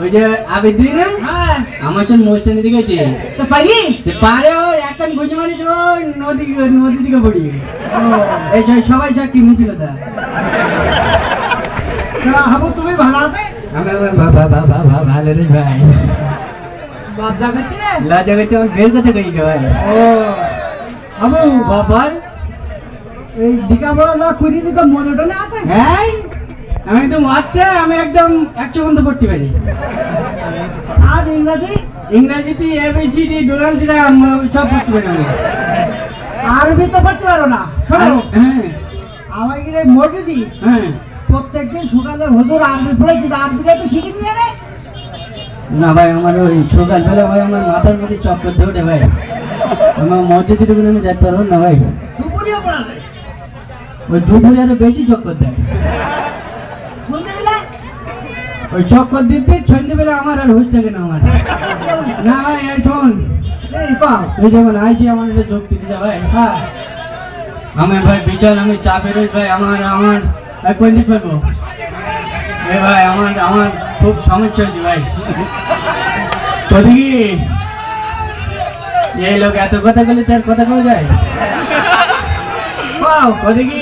ওই যে আবে তুই না হ্যাঁ। আমার সঙ্গে মোস্তানি দিকে গেছে তো যে পারে ও এখন বুঝে মানে নদী নদী দিকে পড়ি। এই সবাই কি মুচি কথা হাবু তুমি ভালো আছে? আমি ভালো রে ভাই। লজ্জা করছি রে। লজ্জা করতে আমার বের কথা কই ভাই ও। হাবু বাবার এই লেখাপড়া না আছে? হ্যাঁ। আমি একদম মারতে আমি একদম একশো পর্যন্ত পড়তে পারি। আর ইংরাজি? ইংরাজিতে এবিসিডি ডোনাল্ড ট্রাম্প সব পড়তে পারি আমি। আরবি তো পড়তে পারো না শোনো। হ্যাঁ আমার গিয়ে মসজিদি হ্যাঁ। প্রত্যেকদিন সকালে হুজুর আরবি পড়েছি আরবিটা একটু শিখে দিয়ে রে না ভাই আমার ওই সকালবেলা ভাই আমার মাথার মধ্যে চপ করতে ওঠে ভাই। আমার মসজিদের কোনো আমি যেতে পারব না ভাই। দুপুরেও পড়াবে। ওই দুপুরে আরও বেশি চক্কর দেয় ওই চক্কর দিতে সন্ধ্যেবেলা আমার আর হুশ থাকে না আমার। না ভাই এই শোন। তুই যেমন আইছি আমার একটা যোগ দিতে যা ভাই হ্যাঁ আমি ভাই বিশাল আমি চাপে রয়েছি ভাই আমার আমার। এক কোয়েন্টি ফেলব এ ভাই আমার আমার খুব সমস্যা হচ্ছে ভাই। ওদিকে এই লোক এত কথা বলে তার কথা বলে যায়? ওদিকে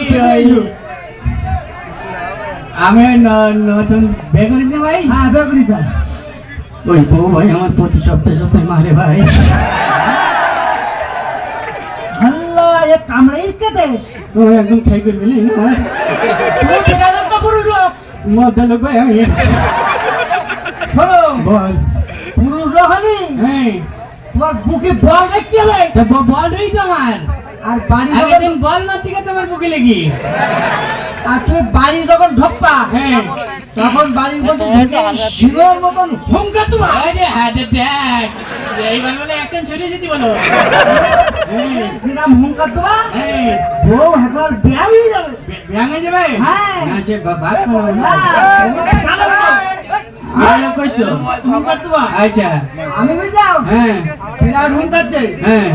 আমি ন- নতুন বিয়ে করেছি ভাই? হ্যাঁ বেগুনি চাল ওই বউ ভাই আমার প্রতি সপ্তাহে সপ্তাহে মারে ভাই। একদম খাই করে লোক মধ্যে লোক। ভাই আমি বল। পুরুষ হলি? হ্যাঁ। তোমার বুকে বল রাখতে হবে। বল রই তো আর বাড়ি বল না ঠিক আছে তোমার বুকে লেগে। আর তুমি বাড়ি যখন ঢোকবা হ্যাঁ। তখন বাড়ির মধ্যে ঢুকে শিলোর মতন হুঙ্কা তোমার। আরে হাতে দেখ এইবার বলে একজন ছড়িয়ে যেতে বলো। হ্যাঁ, কিরাম হুঙ্কা তোমার? হ্যাঁ। বউ একবার বিয়া হয়ে যাবে। ব্যায়াম হয়ে যাবে? হ্যাঁ। সে হ্যাঁ। আচ্ছা। আমি বুঝলাম। হ্যাঁ। হুঙ্কার দেয় হ্যাঁ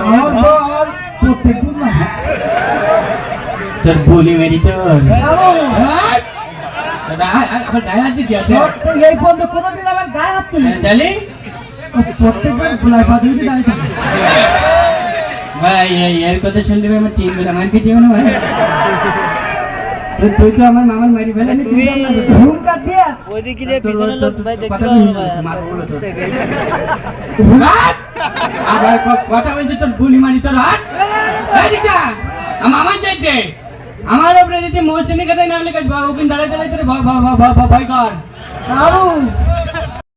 আমার বউ আমার প্রত্যেক দিন না তোর বলি মেরি তোর বাবু? দাদা, আ- আ- আবার গায়ে হাত দিতে আছে তো এই পর্যন্ত কোনোদিন আমার গায়ে হাত তুলি তাহলে প্রত্যেকবার গোলায় পা দিয়ে দাঁড়িয়ে ভাই এই এর কথা শুনলে ভাই আমার তিন বেলা মার খেতে হবে না ভাই তুই- তো আমার মামার মারি ফেলে নি চিন্তা ভাবনা করতে। ওইদিকে যে তোর- লোক ভাই দেখতে কথা পারব শুনি না, ভাই। মারবো বলে তোর। আবার কথা বলছি তোর গুলি মারি তোর আমার চাইতে আমার উপরে যদি মোস্ট নিয়ে নাম লেখা ওপিন দাঁড়ায় দাঁড়ায় তোর ভয় কর। বাবু